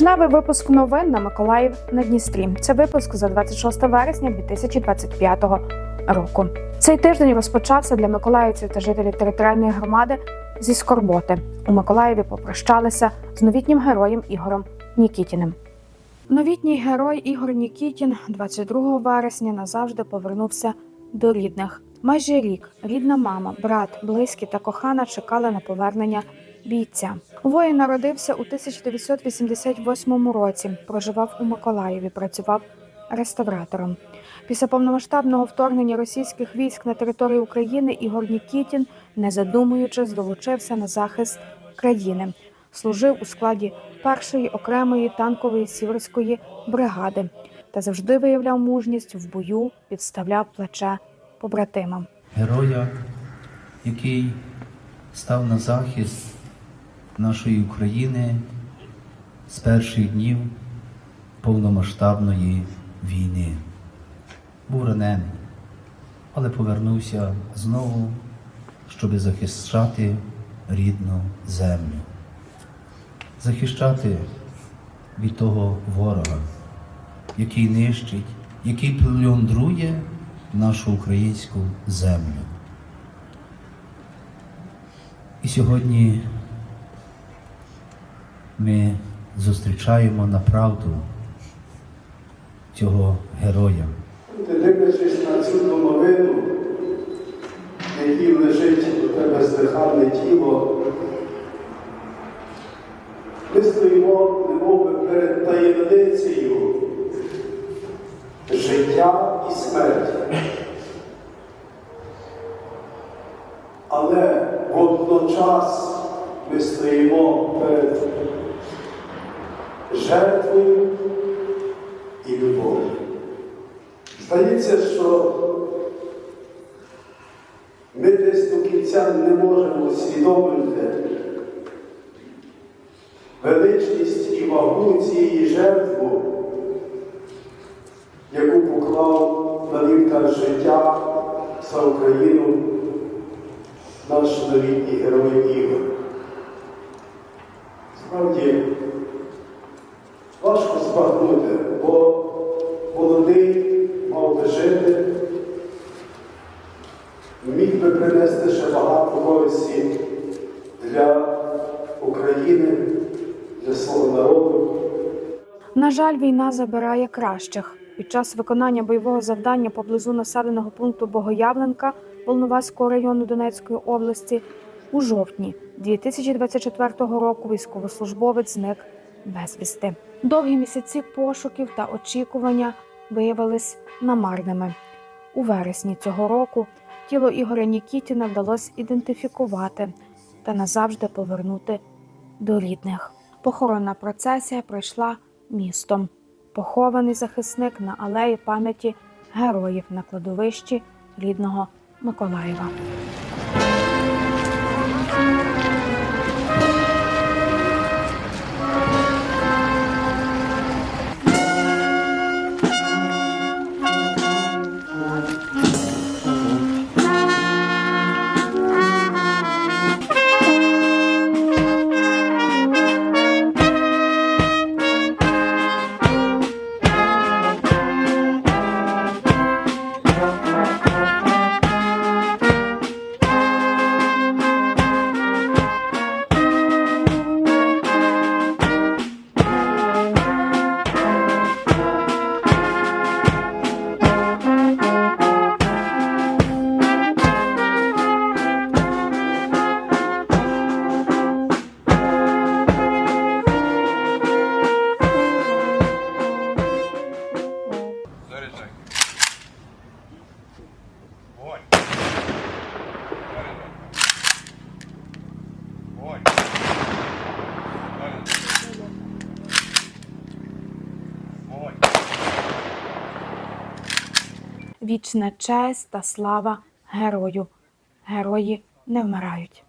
Тижневий випуск новин на Миколаїв на Дністрі. Це випуск за 26 вересня 2025 року. Цей тиждень розпочався для миколаївців та жителів територіальної громади зі скорботи. У Миколаєві попрощалися з новітнім героєм Ігорем Нікітіним. Новітній герой Ігор Нікітін 22 вересня назавжди повернувся до рідних. Майже рік рідна мама, брат, близькі та кохана чекали на повернення бійця. Воїн народився у 1988 році. Проживав у Миколаєві, працював реставратором. Після повномасштабного вторгнення російських військ на територію України Ігор Нікітін, не задумуючись, долучився на захист країни. Служив у складі першої окремої танкової сіверської бригади та завжди виявляв мужність в бою, підставляв плече побратимам. героя, який став на захист нашої України з перших днів повномасштабної війни. Був ранений, але повернувся знову, щоб захищати рідну землю, захищати від того ворога, який нищить, який плюндрує нашу українську землю. І сьогодні ми зустрічаємо на правду цього героя. Ти дивлячись на цю домовину, в якій лежить у тебе бездиханне тіло, ми стоїмо, немовби перед таємницею життя і смерті. Але водночас ми стоїмо жертвою і любов'ю. Здається, що ми десь до кінця не можемо усвідомити величність і вагу цієї жертви, яку поклав на вівтар життя за Україну наш новітній герой Ігор. Справді, важко збагнути, бо молодий мав би жити, міг би принести ще багато користі для України, для свого народу. На жаль, війна забирає кращих. Під час виконання бойового завдання поблизу населеного пункту Богоявленка Волноваського району Донецької області у жовтні 2024 року військовослужбовець зник безвісти. Довгі місяці пошуків та очікування виявились намарними. У вересні цього року тіло Ігоря Нікітіна вдалося ідентифікувати та назавжди повернути до рідних. Похоронна процесія пройшла містом. Похований захисник на алеї пам'яті героїв на кладовищі рідного Миколаєва. Вічна честь та слава герою. Герої не вмирають.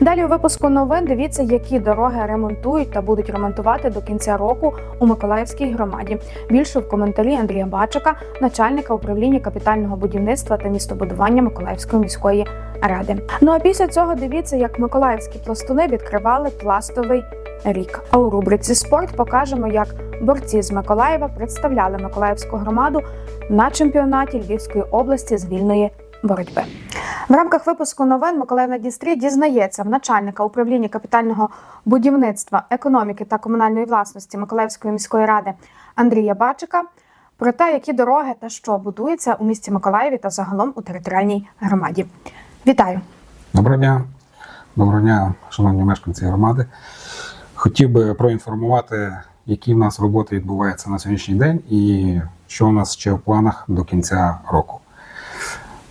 Далі у випуску новин дивіться, які дороги ремонтують та будуть ремонтувати до кінця року у Миколаївській громаді. Більше в коментарі Андрія Бачика, начальника управління капітального будівництва та містобудування Миколаївської міської ради. Ну а після цього дивіться, як миколаївські пластуни відкривали пластовий рік. А у рубриці Спорт покажемо, як борці з Миколаєва представляли Миколаївську громаду на чемпіонаті Львівської області з вільної боротьби. В рамках випуску новин Миколаїв на Дністрі дізнається в начальника управління капітального будівництва, економіки та комунальної власності Миколаївської міської ради Андрія Бачика про те, які дороги та що будується у місті Миколаєві та загалом у територіальній громаді. Вітаю! Доброго дня, доброго дня, шановні мешканці громади. Хотів би проінформувати, які в нас роботи відбуваються на сьогоднішній день і що у нас ще в планах до кінця року.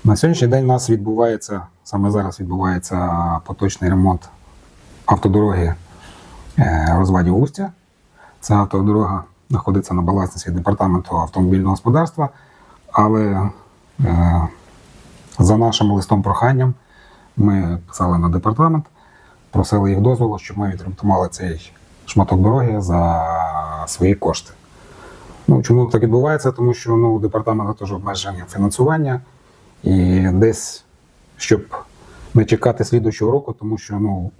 На сьогоднішній день у нас відбувається, саме зараз відбувається поточний ремонт автодороги е, розвадів Устя. Ця автодорога знаходиться на балансі департаменту автомобільного господарства, але е, за нашим листом проханням ми писали на департамент, просили їх дозволу, щоб ми відремонтували цей шматок дороги за свої кошти. Ну, чому так відбувається? Тому що ну, у департаменту теж обмеження фінансування, і десь, щоб не чекати слідуючого року, тому що ну,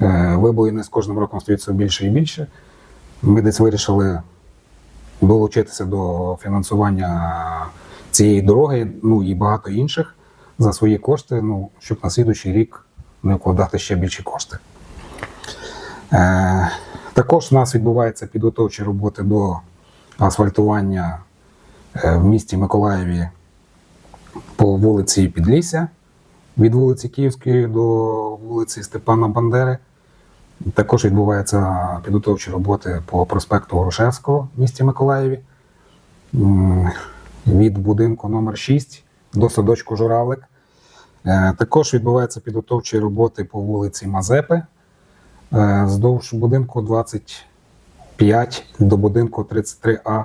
е, вибоїни з кожним роком стають все більше і більше. Ми десь вирішили долучитися до фінансування цієї дороги, ну і багато інших за свої кошти, ну, щоб на слідуючий рік не вкладати ще більші кошти. Е, також у нас відбуваються підготовчі роботи до асфальтування е, в місті Миколаєві по вулиці Підлісся, від вулиці Київської до вулиці Степана Бандери. Також відбуваються підготовчі роботи по проспекту Грушевського в місті Миколаєві. Від будинку номер 6 до садочку Журавлик. Е, Також відбуваються підготовчі роботи по вулиці Мазепи е, вздовж будинку 25 до будинку 33А.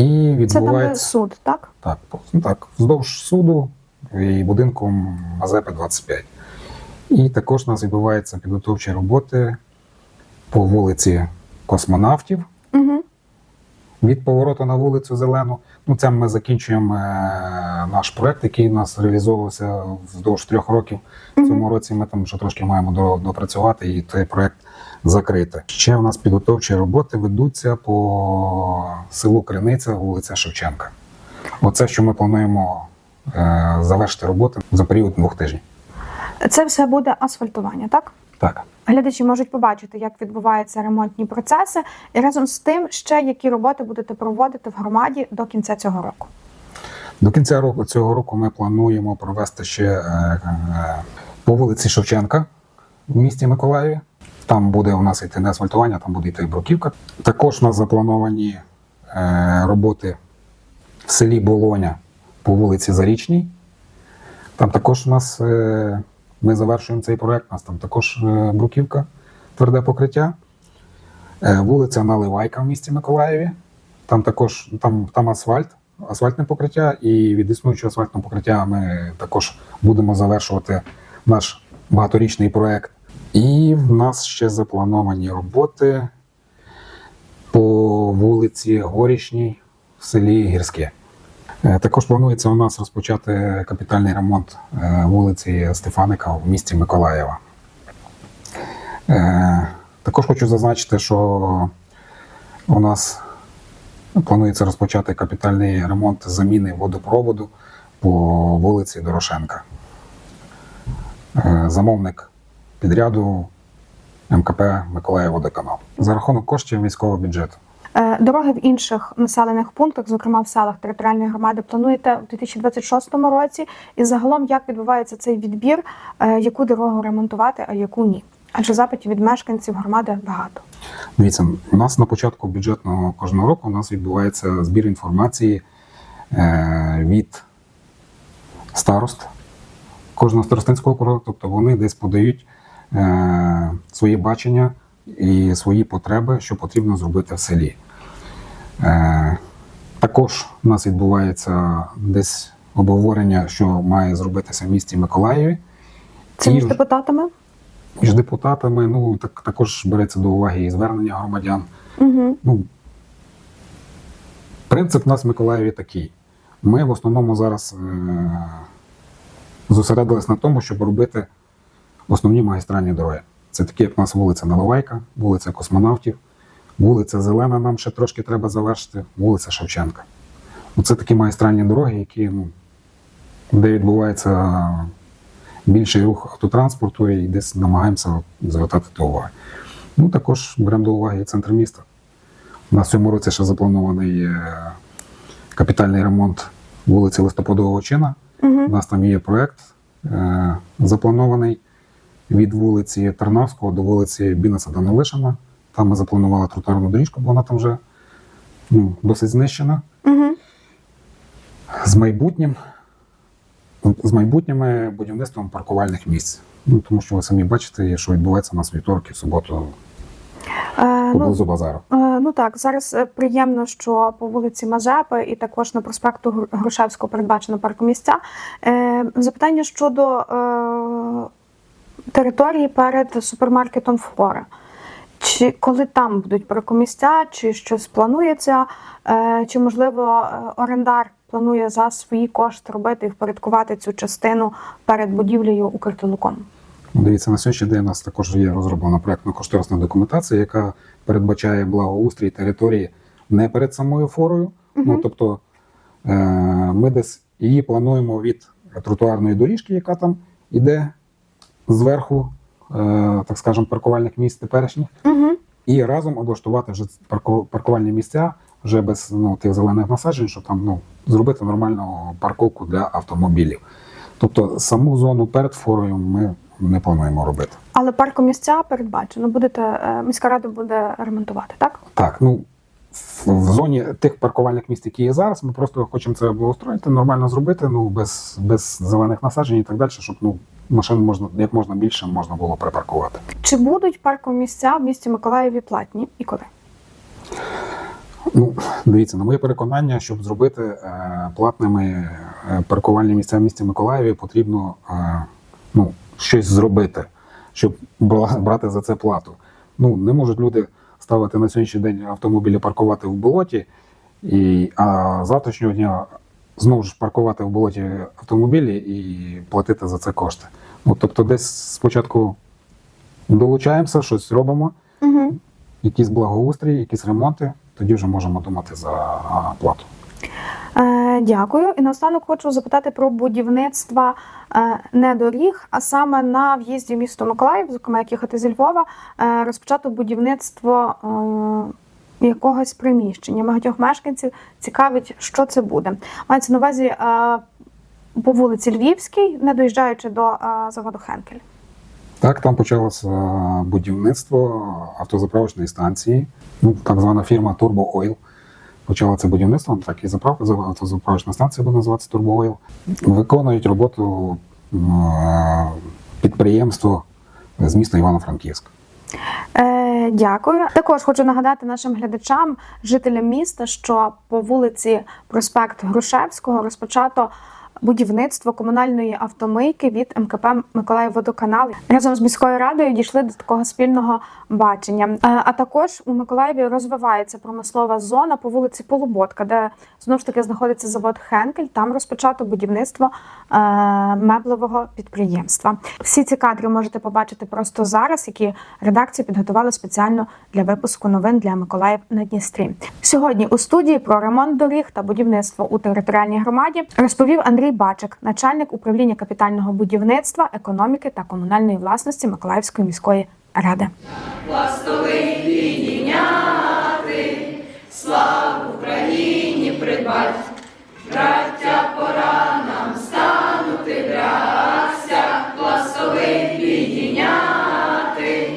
І Це там суд, так? так, так, вздовж суду і будинку Мазепи 25. І також у нас відбуваються підготовчі роботи по вулиці Космонавтів Угу. від повороту на вулицю Зелену. Ну, це ми закінчуємо е, наш проект, який у нас реалізовувався вздовж трьох років. В цьому році ми там ще трошки маємо допрацювати і цей проект закрити. Ще у нас підготовчі роботи ведуться по селу Криниця, вулиця Шевченка. Оце, що ми плануємо е, завершити роботи за період двох тижнів. Це все буде асфальтування, так? Так. Глядачі можуть побачити, як відбуваються ремонтні процеси, і разом з тим, ще які роботи будете проводити в громаді до кінця цього року. До кінця року цього року ми плануємо провести ще е, е, по вулиці Шевченка в місті Миколаєві. Там буде у нас йти не асфальтування, там буде йти бруківка. Також у нас заплановані е, роботи в селі Болоня по вулиці Зарічній. Там також у нас е, ми завершуємо цей проект. У нас там також е, бруківка, тверде покриття. Е, вулиця Наливайка в місті Миколаєві. Там також там, там асфальт, асфальтне покриття, і від існуючого асфальтного покриття ми також будемо завершувати наш багаторічний проект. І в нас ще заплановані роботи по вулиці Горішній в селі Гірське. Е, Також планується у нас розпочати капітальний ремонт е, вулиці Стефаника в місті Миколаєва. Е, Також хочу зазначити, що у нас планується розпочати капітальний ремонт заміни водопроводу по вулиці Дорошенка. Замовник підряду МКП Миколаїв водоканал за рахунок коштів міського бюджету. Е, Дороги в інших населених пунктах, зокрема в селах територіальної громади, плануєте у 2026 році. І загалом як відбувається цей відбір, е, яку дорогу ремонтувати, а яку ні? Адже запитів від мешканців громади багато. Дивіться, у нас на початку бюджетного кожного року у нас відбувається збір інформації е, від старост кожного старостинського округу, тобто вони десь подають е, свої бачення і свої потреби, що потрібно зробити в селі. Е, також у нас відбувається десь обговорення, що має зробитися в місті Миколаєві. Це між депутатами? Між депутатами ну, так, також береться до уваги і звернення громадян. Угу. Ну, принцип у нас в Миколаєві такий. Ми в основному зараз е- зосередились на тому, щоб робити основні магістральні дороги. Це такі, як у нас вулиця Наливайка, вулиця Космонавтів, вулиця Зелена, нам ще трошки треба завершити, вулиця Шевченка. Ну, Це такі магістральні дороги, які, ну, де відбувається більший рух автотранспорту і десь намагаємося звертати до уваги. Ну, також беремо до уваги і центр міста. У нас в цьому році ще запланований е, капітальний ремонт вулиці Листопадового чина. Угу. У нас там є проект е, запланований від вулиці Тарнавського до вулиці Бінеса Данилишина. Там ми запланували тротуарну доріжку, бо вона там вже ну, досить знищена. Угу. З майбутнім, з майбутніми будівництвом паркувальних місць. Ну, тому що ви самі бачите, що відбувається у нас вівторки, в суботу Е, ну, базару. Е, Ну так, зараз е, приємно, що по вулиці Мазепи і також на проспекту Грушевського передбачено паркомісця. Е, Запитання щодо е, території перед супермаркетом Флора. Чи коли там будуть паркомісця, чи щось планується, е, чи можливо е, орендар планує за свої кошти робити і впорядкувати цю частину перед будівлею Укртелекому? Ну, Дивіться, на сьогоднішній день у нас також є розроблена проєктно-кошторисна документація, яка передбачає благоустрій території не перед самою форою. Ну, тобто е- ми десь її плануємо від тротуарної доріжки, яка там іде зверху, е- так скажемо, паркувальних місць теперішніх, Угу. і разом облаштувати вже парку- паркувальні місця вже без ну, тих зелених насаджень, щоб там ну, зробити нормальну парковку для автомобілів. Тобто саму зону перед форою ми не плануємо робити. Але паркомісця передбачено. Будете е, міська рада буде ремонтувати, так? Так, ну в, зоні тих паркувальних місць, які є зараз, ми просто хочемо це обустроїти, нормально зробити, ну без, без зелених насаджень і так далі, щоб ну машин можна як можна більше можна було припаркувати. Чи будуть паркомісця в місті Миколаєві платні і коли? Ну, дивіться, на моє переконання, щоб зробити е, платними е, паркувальні місця в місті Миколаєві, потрібно е, ну, щось зробити, щоб брати за це плату. Ну, не можуть люди ставити на сьогоднішній день автомобілі паркувати в болоті, і, а завтрашнього дня знову ж паркувати в болоті автомобілі і платити за це кошти. Ну, тобто, десь спочатку долучаємося, щось робимо, Угу. якийсь благоустрій, якісь ремонти, тоді вже можемо думати за плату. Е, дякую. І наостанок хочу запитати про будівництво е, не доріг, а саме на в'їзді в місто Миколаїв, зокрема, як їхати зі Львова, е, розпочато будівництво е, якогось приміщення. Багатьох мешканців цікавить, що це буде. Мається на увазі е, по вулиці Львівській, не доїжджаючи до е, заводу Хенкель. Так, там почалося будівництво автозаправочної станції, ну, так звана фірма Turbo Oil. Почала це будівництво, так і заправка, автозаправочна станція буде називатися Turbo Oil. Виконують роботу е, підприємство з міста Івано-Франківськ. Е, дякую. Також хочу нагадати нашим глядачам, жителям міста, що по вулиці Проспект Грушевського розпочато будівництво комунальної автомийки від МКП Миколаївводоканал. Разом з міською радою дійшли до такого спільного бачення. Е, а також у Миколаєві розвивається промислова зона по вулиці Полуботка, де знову ж таки знаходиться завод Хенкель. Там розпочато будівництво е, меблевого підприємства. Всі ці кадри можете побачити просто зараз, які редакція підготувала спеціально для випуску новин для Миколаїв на Дністрі. Сьогодні у студії про ремонт доріг та будівництво у територіальній громаді розповів Андрій Бачик, начальник управління капітального будівництва, економіки та комунальної власності Миколаївської міської ради. підняти, славу Україні придбать, браття пора нам станути браття, пластовий підняти.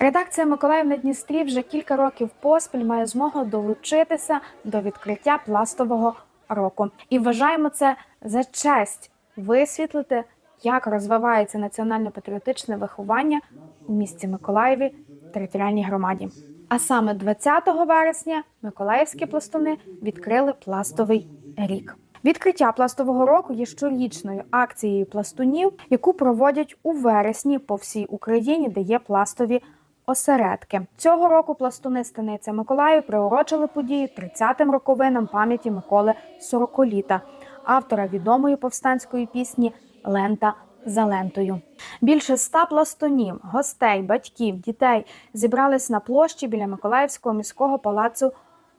Редакція Миколаїв на Дністрі вже кілька років поспіль має змогу долучитися до відкриття пластового року. І вважаємо це за честь висвітлити, як розвивається національно-патріотичне виховання у місті Миколаєві територіальній громаді. А саме 20 вересня миколаївські пластуни відкрили пластовий рік. Відкриття пластового року є щорічною акцією пластунів, яку проводять у вересні по всій Україні, де є пластові осередки. Цього року пластуни станиці Миколаїв приурочили подію 30-м роковинам пам'яті Миколи Сороколіта, автора відомої повстанської пісні Лента за лентою. Більше ста пластунів, гостей, батьків, дітей зібрались на площі біля Миколаївського міського палацу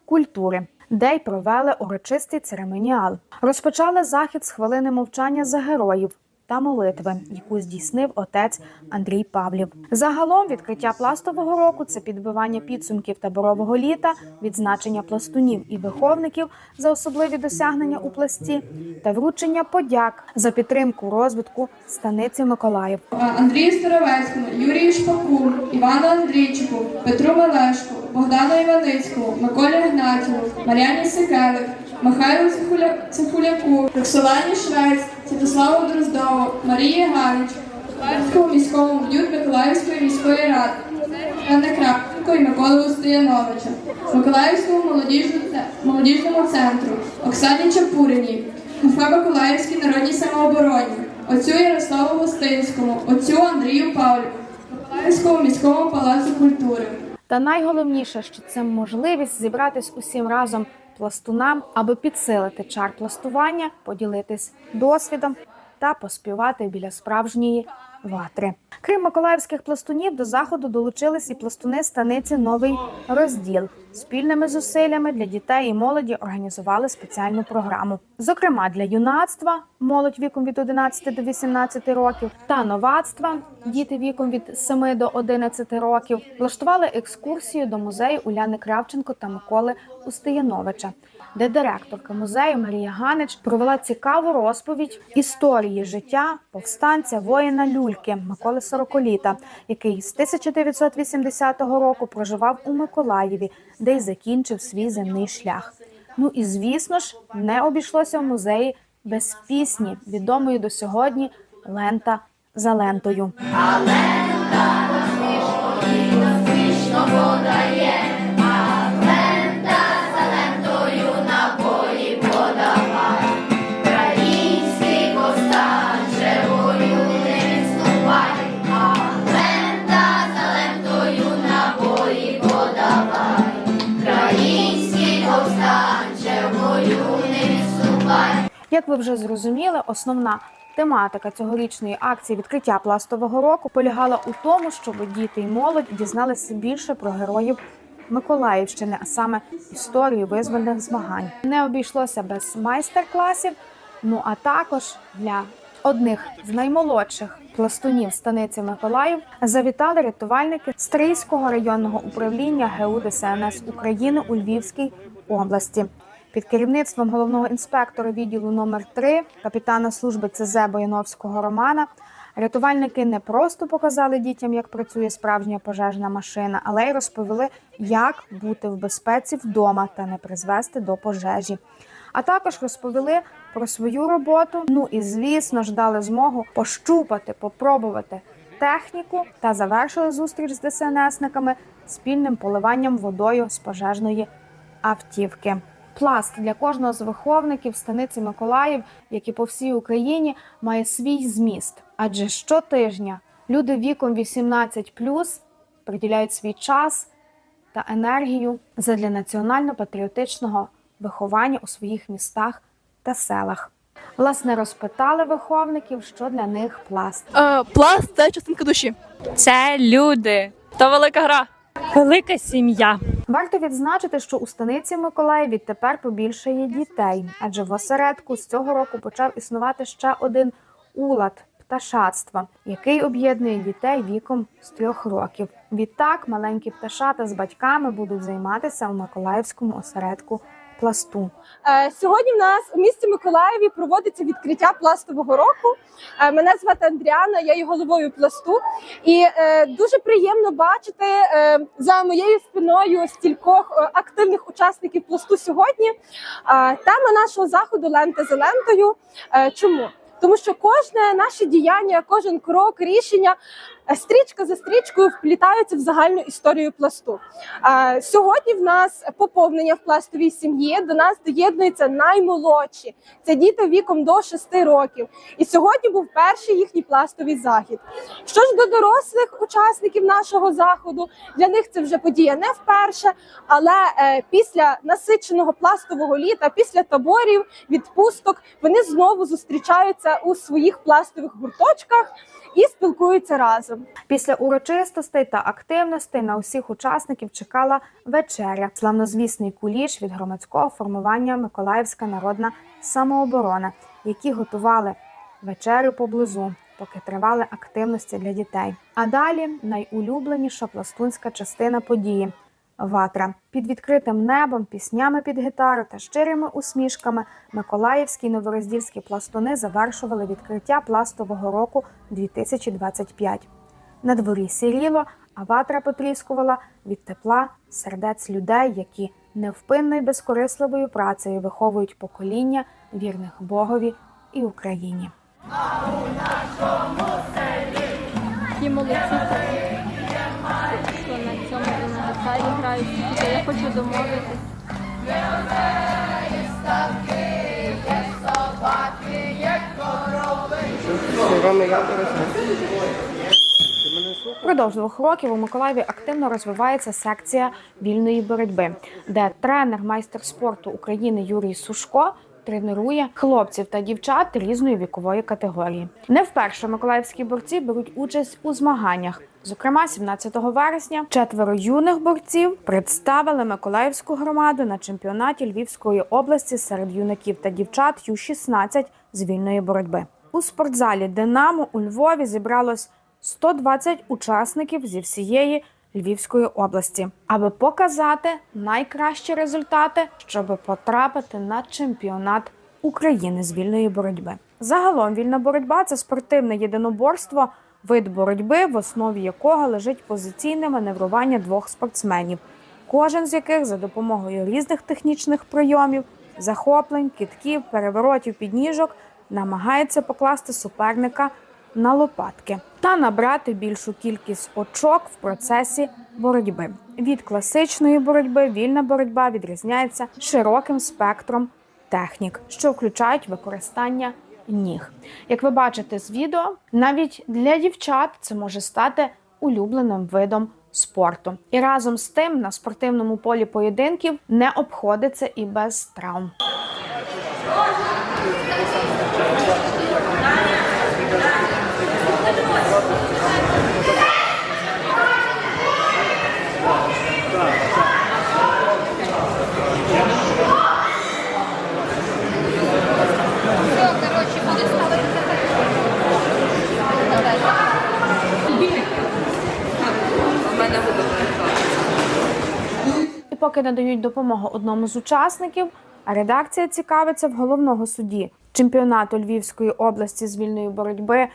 культури, де й провели урочистий церемоніал. Розпочали захід з хвилини мовчання за героїв та молитви, яку здійснив отець Андрій Павлів. Загалом відкриття пластового року це підбивання підсумків таборового літа, відзначення пластунів і виховників за особливі досягнення у пласті та вручення подяк за підтримку розвитку станиці Миколаїв. Андрію Старовецькому, Юрію Шпаку, Івану Андрійчику, Петру Мелешку, Богдану Іваницькому, Миколі Гнатіву, Мар'яні Секелик, Михайлу Цихуля- Цихуляку, Роксолані Швець, Святославу Дроздову, Марії Галич, Миколаївському міському б'ют Миколаївської міської ради, Івана Кравченко і Миколи Стояновича, Миколаївському молодіжному, центру, Оксані Чапуриній, Кафе Миколаївській народній самообороні, отцю Ярославу Гостинському, отцю Андрію Павлю, Миколаївському міському палацу культури. Та найголовніше, що це можливість зібратись усім разом пластунам, аби підсилити чар пластування, поділитись досвідом та поспівати біля справжньої ватри. Крім миколаївських пластунів, до заходу долучились і пластуни станиці Новий розділ. Спільними зусиллями для дітей і молоді організували спеціальну програму. Зокрема, для юнацтва молодь віком від 11 до 18 років та новацтва діти віком від 7 до 11 років влаштували екскурсію до музею Уляни Кравченко та Миколи Устияновича, де директорка музею Марія Ганич провела цікаву розповідь історії життя повстанця воїна Люльки Миколи Сороколіта, який з 1980 року проживав у Миколаєві, де й закінчив свій земний шлях. Ну і звісно ж, не обійшлося в музеї без пісні, відомої до сьогодні лента за лентою. Український Як ви вже зрозуміли, основна тематика цьогорічної акції відкриття пластового року полягала у тому, щоб діти і молодь дізналися більше про героїв Миколаївщини, а саме історію визвольних змагань. Не обійшлося без майстер-класів. Ну а також для одних з наймолодших пластунів станиці Миколаїв завітали рятувальники Стрийського районного управління ГУ ДСНС України у Львівській області. Під керівництвом головного інспектора відділу номер 3 капітана служби ЦЗ Бояновського Романа, рятувальники не просто показали дітям, як працює справжня пожежна машина, але й розповіли, як бути в безпеці вдома та не призвести до пожежі. А також розповіли про свою роботу. Ну і звісно ж дали змогу пощупати, попробувати техніку та завершили зустріч з ДСНСниками спільним поливанням водою з пожежної автівки. Пласт для кожного з виховників станиці Миколаїв, як і по всій Україні, має свій зміст. Адже щотижня люди віком 18 приділяють свій час та енергію задля національно-патріотичного виховання у своїх містах та селах. Власне, розпитали виховників, що для них пласт. Е, пласт це частинка душі. Це люди. То велика гра. Велика сім'я. Варто відзначити, що у станиці Миколаєві тепер побільшає дітей, адже в осередку з цього року почав існувати ще один улад пташатства, який об'єднує дітей віком з трьох років. Відтак маленькі пташата з батьками будуть займатися в Миколаївському осередку пласту. Е, Сьогодні в нас у місті Миколаєві проводиться відкриття пластового року. Е, Мене звати Андріана, я є головою пласту. І е, дуже приємно бачити за моєю спиною стількох активних учасників пласту сьогодні. Тема нашого заходу лента за лентою. Чому? Тому що кожне наше діяння, кожен крок, рішення стрічка за стрічкою вплітаються в загальну історію пласту. Е, Сьогодні в нас поповнення в пластовій сім'ї. До нас доєднуються наймолодші. Це діти віком до 6 років. І сьогодні був перший їхній пластовий захід. Що ж до дорослих учасників нашого заходу, для них це вже подія не вперше, але е, після насиченого пластового літа, після таборів, відпусток, вони знову зустрічаються у своїх пластових гурточках і спілкуються разом. Після урочистостей та активностей на усіх учасників чекала вечеря, славнозвісний куліш від громадського формування Миколаївська народна самооборона, які готували вечерю поблизу, поки тривали активності для дітей. А далі найулюбленіша пластунська частина події. Ватра під відкритим небом, піснями під гітару та щирими усмішками Миколаївські і новороздільські пластуни завершували відкриття пластового року 2025. На дворі сіріло, а ватра потріскувала від тепла сердець людей, які невпинною безкорисливою працею виховують покоління вірних Богові і Україні. Такі молодці. Що на цьому і на гітарі грають. Я хочу домовитись. Впродовж двох років у Миколаєві активно розвивається секція вільної боротьби, де тренер майстер спорту України Юрій Сушко тренує хлопців та дівчат різної вікової категорії. Не вперше миколаївські борці беруть участь у змаганнях. Зокрема, 17 вересня четверо юних борців представили Миколаївську громаду на чемпіонаті Львівської області серед юнаків та дівчат Ю-16 з вільної боротьби. У спортзалі Динамо у Львові зібралось 120 учасників зі всієї Львівської області, аби показати найкращі результати, щоб потрапити на чемпіонат України з вільної боротьби. Загалом вільна боротьба це спортивне єдиноборство, вид боротьби, в основі якого лежить позиційне маневрування двох спортсменів, кожен з яких за допомогою різних технічних прийомів, захоплень, китків, переворотів, підніжок намагається покласти суперника на лопатки та набрати більшу кількість очок в процесі боротьби. Від класичної боротьби вільна боротьба відрізняється широким спектром технік, що включають використання ніг. Як ви бачите з відео, навіть для дівчат це може стати улюбленим видом спорту. І разом з тим на спортивному полі поєдинків не обходиться і без травм. Поки надають допомогу одному з учасників, а редакція цікавиться в головного судді. Чемпіонату Львівської області з вільної боротьби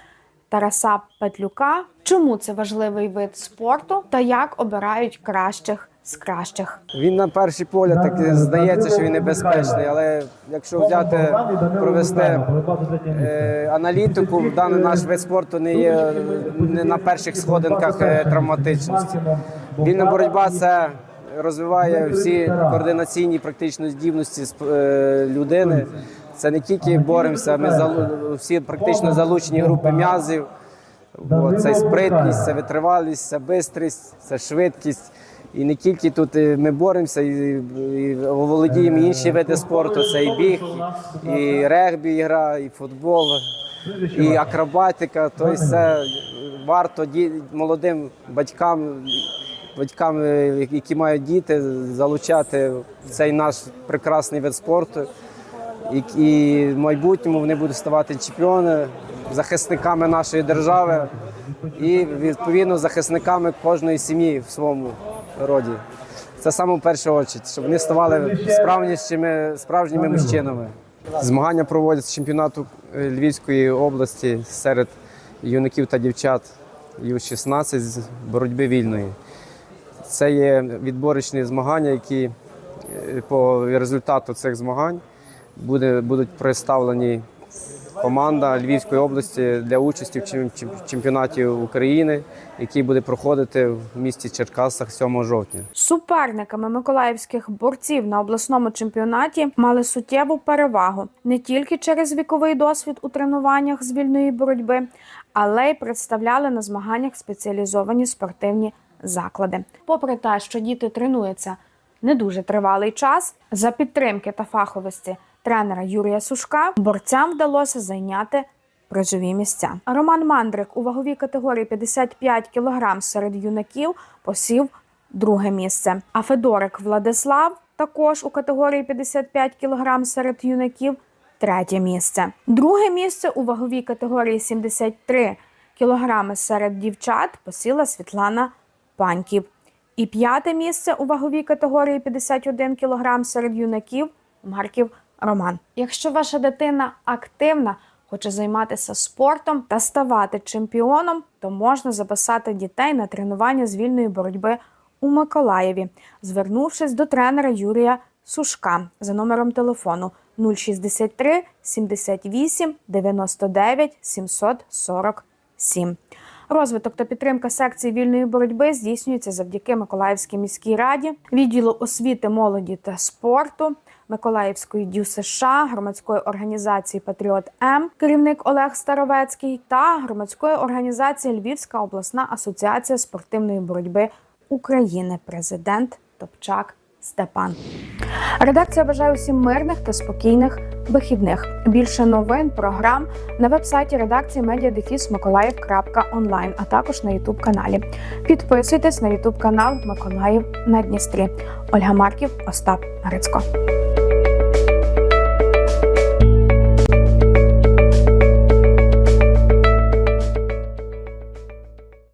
Тараса Петлюка. Чому це важливий вид спорту та як обирають кращих з кращих? Він на перший погляд так здається, що він небезпечний, але якщо взяти провести е, аналітику, даний наш вид спорту не є не на перших сходинках е, травматичності. Вільна боротьба це розвиває всі координаційні практично здібності е, людини. Це не тільки боремося, ми залу- всі практично залучені групи м'язів. От, це спритність, це витривалість, це бистрість, це швидкість. І не тільки тут е, ми боремося, і, і володіємо інші види спорту. Це і біг, і регбі, гра, і футбол, і акробатика. Тобто це варто молодим батькам, батькам, е, які мають діти, залучати в цей наш прекрасний вид спорту. І, в майбутньому вони будуть ставати чемпіони, захисниками нашої держави і відповідно захисниками кожної сім'ї в своєму роді. Це саме в першу чергу, щоб вони ставали справжніми, справжніми мужчинами. Змагання проводять з чемпіонату е, Львівської області серед юнаків та дівчат Ю-16 з боротьби вільної. Це є відборочні змагання, які е, по результату цих змагань буде, будуть представлені команда Львівської області для участі в чем- чем- чемпіонаті України, який буде проходити в місті Черкасах 7 жовтня. Суперниками миколаївських борців на обласному чемпіонаті мали суттєву перевагу не тільки через віковий досвід у тренуваннях з вільної боротьби, але й представляли на змаганнях спеціалізовані спортивні заклади. Попри те, що діти тренуються не дуже тривалий час, за підтримки та фаховості тренера Юрія Сушка борцям вдалося зайняти призові місця. Роман Мандрик у ваговій категорії 55 кг серед юнаків посів друге місце. А Федорик Владислав також у категорії 55 кг серед юнаків третє місце. Друге місце у ваговій категорії 73 кг серед дівчат посіла Світлана Паньків. І п'яте місце у ваговій категорії 51 кг серед юнаків Марків Роман. Якщо ваша дитина активна, хоче займатися спортом та ставати чемпіоном, то можна записати дітей на тренування з вільної боротьби у Миколаєві, звернувшись до тренера Юрія Сушка за номером телефону 063 78 99 747. Розвиток та підтримка секції вільної боротьби здійснюється завдяки Миколаївській міській раді, відділу освіти, молоді та спорту, Миколаївської ДЮ США, громадської організації Патріот М, керівник Олег Старовецький та громадської організації Львівська обласна асоціація спортивної боротьби України, президент Топчак Степан. Редакція бажає усім мирних та спокійних вихідних. Більше новин, програм на вебсайті редакції mediadefismиколаїв.онлайн, а також на Ютуб каналі. Підписуйтесь на Ютуб канал Миколаїв на Дністрі. Ольга Марків, Остап Грицько.